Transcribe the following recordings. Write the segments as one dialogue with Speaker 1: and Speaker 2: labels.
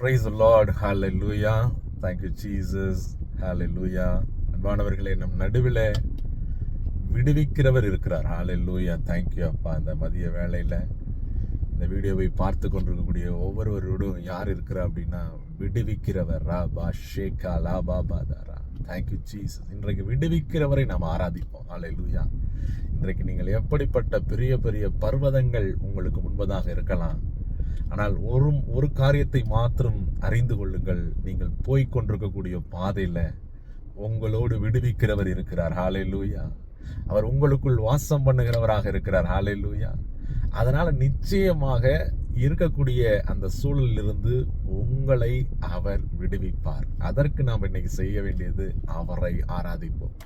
Speaker 1: Praise Lord Lord. லூயா thank you Jesus Jesus. லூயா அன்பானவர்களே நம் நடுவில் விடுவிக்கிறவர் இருக்கிறார். ஹalleluya லூயா தேங்க்யூ அப்பா. இந்த மதிய வேலையில் இந்த வீடியோவை பார்த்து கொண்டிருக்கக்கூடிய ஒவ்வொருவரோடும் யார் இருக்கிறா அப்படின்னா விடுவிக்கிறவர். ரா பா ஷேகா லா பா பாதாரா தேங்க்யூ ஜீசஸ் இன்றைக்கு விடுவிக்கிறவரை நாம் ஆராதிப்போம். ஹalleluya இன்றைக்கு நீங்கள் எப்படிப்பட்ட பெரிய பெரிய பர்வதங்கள் உங்களுக்கு முன்பதாக இருக்கலாம். ஆனால் ஒரு ஒரு காரியத்தை மாத்திரம் அறிந்து கொள்ளுங்கள். நீங்கள் போய்க் கொண்டிருக்கக்கூடிய பாதையில் உங்களோடு விடுவிக்கிறவர் இருக்கிறார். ஹாலே லூயா அவர் உங்களுக்குள் வாசம் பண்ணுகிறவராக இருக்கிறார். ஹாலே லூயா அதனால் நிச்சயமாக இருக்கக்கூடிய அந்த சூழலிலிருந்து உங்களை அவர் விடுவிப்பார். அதற்கு நாம் இன்னைக்கு செய்ய வேண்டியது அவரை ஆராதிப்போம்.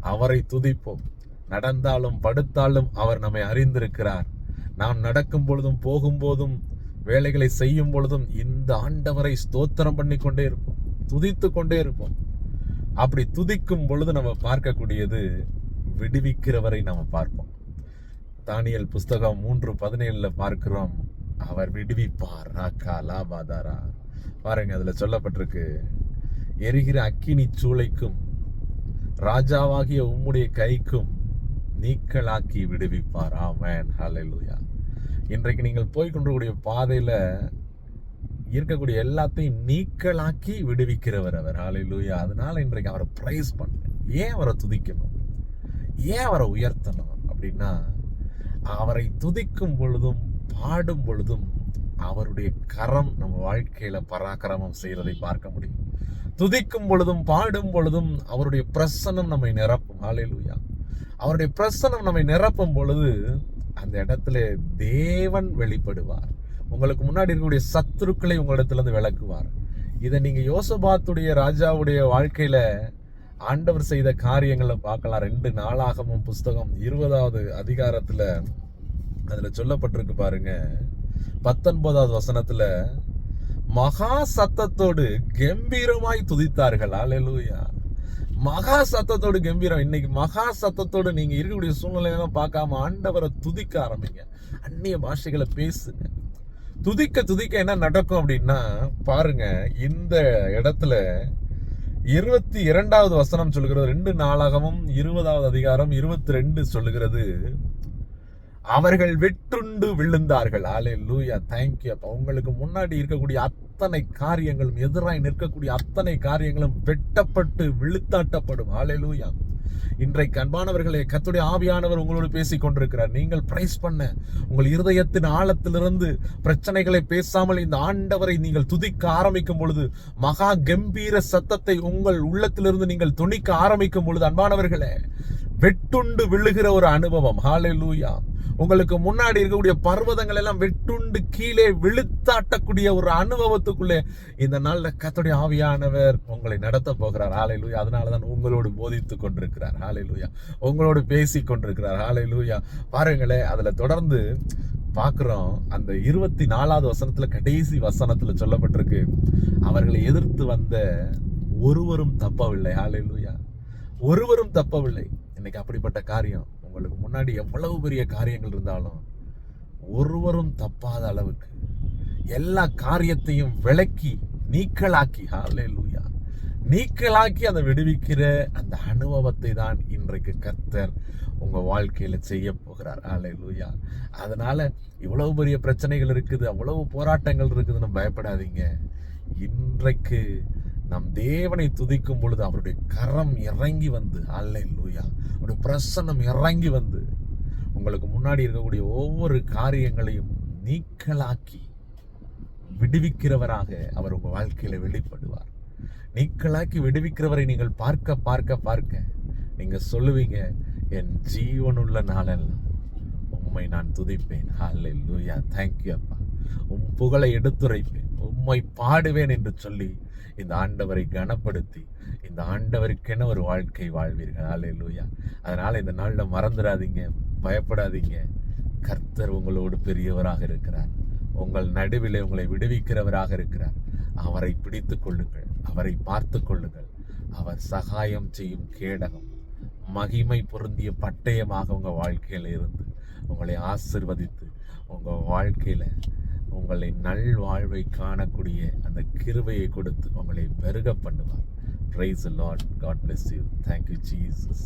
Speaker 1: அவரை துதிப்போம். நடந்தாலும் படுத்தாலும் அவர் நம்மை அறிந்திருக்கிறார். நாம் நடக்கும் பொழுதும் போகும்போதும் வேலைகளை செய்யும் பொழுதும் இந்த ஆண்டவரை ஸ்தோத்திரம் பண்ணி கொண்டே இருப்போம். துதித்து கொண்டே இருப்போம். அப்படி துதிக்கும் பொழுது நம்ம பார்க்கக்கூடியது விடுவிக்கிறவரை நம்ம பார்ப்போம். தானியல் புஸ்தகம் மூன்று பதினேழுல பார்க்கிறோம். அவர் விடுவிப்பார். ராக்கா லாபாதாரா. பாருங்க அதுல சொல்லப்பட்டிருக்கு எரிகிற அக்கினி சூளைக்கும் ராஜாவாகிய உம்முடைய கைக்கும் நீக்கலாக்கி விடுவிப்பார். ஆமேன். ஹலெலுயா இன்றைக்கு நீங்கள் போய்கொண்டிருக்கூடிய பாதையில் இருக்கக்கூடிய எல்லாத்தையும் நீக்கலாக்கி விடுவிக்கிறவர் அவர். ஆலையிலூயா அதனால் இன்றைக்கு அவரை ப்ரைஸ் பண்ணுங்க ஏன் அவரை துதிக்கணும்? ஏன் அவரை உயர்த்தணும் அப்படின்னா அவரை துதிக்கும் பொழுதும் பாடும் பொழுதும் அவருடைய கரம் நம்ம வாழ்க்கையில பராக்கிரமம் செய்யறதை பார்க்க முடியும். துதிக்கும் பொழுதும் பாடும் பொழுதும் அவருடைய பிரசனம் நம்மை நிரப்பும். ஆலையிலூயா அவருடைய பிரசனம் நம்மை நிரப்பும் பொழுது அந்த இடத்துல தேவன் வெளிப்படுவார். உங்களுக்கு முன்னாடி இருக்கக்கூடிய சத்துருக்களை உங்களிடத்துலேருந்து விளக்குவார். இதை நீங்கள் யோசபாத்துடைய ராஜாவுடைய வாழ்க்கையில் ஆண்டவர் செய்த காரியங்களை பார்க்கலாம். ரெண்டு நாளாகவும் புஸ்தகம் இருபதாவது அதிகாரத்தில் அதில் சொல்லப்பட்டிருக்கு பாருங்க. பத்தொன்பதாவது வசனத்தில் மகா சத்தத்தோடு கம்பீரமாய் துதித்தார்கள். அல்லேலூயா மகா சத்தத்தோடு கம்பீரம். இன்னைக்கு மகா சத்தத்தோடு நீங்க இருக்கக்கூடிய சூழ்நிலையெல்லாம் பார்க்காம ஆண்டவரை துதிக்க ஆரம்பிங்க. அந்நிய பாஷைகளை பேசுங்க. துதிக்க துதிக்க என்ன நடக்கும் அப்படின்னா பாருங்க இந்த இடத்துல இருபத்தி இரண்டாவது வசனம் சொல்லுகிறது. ரெண்டு நாளாகவும் இருபதாவது அதிகாரம் இருபத்தி ரெண்டு சொல்லுகிறது. அவர்கள் வெற்றுண்டு விழுந்தார்கள். ஆலே லூயா தேங்க்யூ அப்ப உங்களுக்கு முன்னாடி இருக்கக்கூடிய அத்தனை காரியங்களும் எதிராய் நிற்கக்கூடிய அத்தனை காரியங்களும் வெட்டப்பட்டு விழுத்தாட்டப்படும். ஆலே லூயா இன்றைக்கு அன்பானவர்களே கத்துடைய ஆவியானவர் உங்களோடு பேசிக் கொண்டிருக்கிறார். நீங்கள் பிரைஸ் பண்ண உங்கள் இருதயத்தின் ஆழத்திலிருந்து பிரச்சனைகளை பேசாமல் இந்த ஆண்டவரை நீங்கள் துதிக்க ஆரம்பிக்கும் பொழுது மகா கம்பீர சத்தத்தை உங்கள் உள்ளத்திலிருந்து நீங்கள் துணிக்க ஆரம்பிக்கும் பொழுது அன்பானவர்களே வெட்டுண்டு விழுகிற ஒரு அனுபவம். ஹாலே லூயா உங்களுக்கு முன்னாடி இருக்கக்கூடிய பர்வதங்கள் எல்லாம் வெட்டுண்டு கீழே விழுத்தாட்டக்கூடிய ஒரு அனுபவத்துக்குள்ளே இந்த நாளில் கத்துடைய ஆவியானவர் உங்களை நடத்த போகிறார். ஆலை லூயா அதனால தான் உங்களோடு போதித்து கொண்டிருக்கிறார். ஆலை லூயா உங்களோடு பேசி கொண்டிருக்கிறார். ஆலை லூயா பாருங்களேன் அதில் தொடர்ந்து பார்க்குறோம். அந்த இருபத்தி நாலாவது வசனத்தில் கடைசி வசனத்தில் சொல்லப்பட்டிருக்கு அவர்களை எதிர்த்து வந்த ஒருவரும் தப்பவில்லை. ஆலை லூயா ஒருவரும் தப்பவில்லை. இன்னைக்கு அப்படிப்பட்ட காரியம். உங்களுக்கு முன்னாடி எவ்வளவு பெரிய காரியங்கள் இருந்தாலும் ஒருவரும் தப்பாத அளவுக்கு எல்லா காரியத்தையும் விளக்கி நீக்கலாக்கி ஹாலே லூயா நீக்கலாக்கி அதை விடுவிக்கிற அந்த அனுபவத்தை தான் இன்றைக்கு கர்த்தர் உங்கள் வாழ்க்கையில் செய்ய போகிறார். ஹாலே லூயா அதனால் இவ்வளவு பெரிய பிரச்சனைகள் இருக்குது அவ்வளவு போராட்டங்கள் இருக்குதுன்னு பயப்படாதீங்க. இன்றைக்கு நம் தேவனை துதிக்கும் பொழுது அவருடைய கரம் இறங்கி வந்து அல்லை லூயா அவருடைய பிரசன்னம் இறங்கி வந்து உங்களுக்கு முன்னாடி இருக்கக்கூடிய ஒவ்வொரு காரியங்களையும் நீக்கலாக்கி விடுவிக்கிறவராக அவர் உங்கள் வாழ்க்கையில் வெளிப்படுவார். நீக்கலாக்கி விடுவிக்கிறவரை நீங்கள் பார்க்க பார்க்க பார்க்க நீங்கள் சொல்லுவீங்க என் ஜீவனுள்ள நாளெல்லாம் உண்மை நான் துதிப்பேன். ஹாலே லூயா தேங்க்யூ அப்பா. உம் புகழை எடுத்துரைப்பேன். உம்மை பாடுவேன் என்று சொல்லி இந்த ஆண்டவரை கனப்படுத்தி இந்த ஆண்டவருக்கென ஒரு வாழ்க்கை வாழ்வீர்கள். ஹாலே லூயா இந்த நாளில் மறந்துடாதீங்க பயப்படாதீங்க. கர்த்தர் உங்களோடு பெரியவராக இருக்கிறார். உங்கள் நடுவில் உங்களை விடுவிக்கிறவராக இருக்கிறார். அவரை பிடித்து கொள்ளுங்கள் அவரை பார்த்து கொள்ளுங்கள். அவர் சகாயம் செய்யும் கேடகம் மகிமை பொருந்திய பட்டயமாக உங்கள் வாழ்க்கையில் இருந்து உங்களை ஆசிர்வதித்து உங்கள் வாழ்க்கையில் உங்களை நல்வாழ்வை காணக்கூடிய அந்த கிருவையை கொடுத்து உங்களை பெருக பண்ணுவார். Praise Lord God bless you thank you Jesus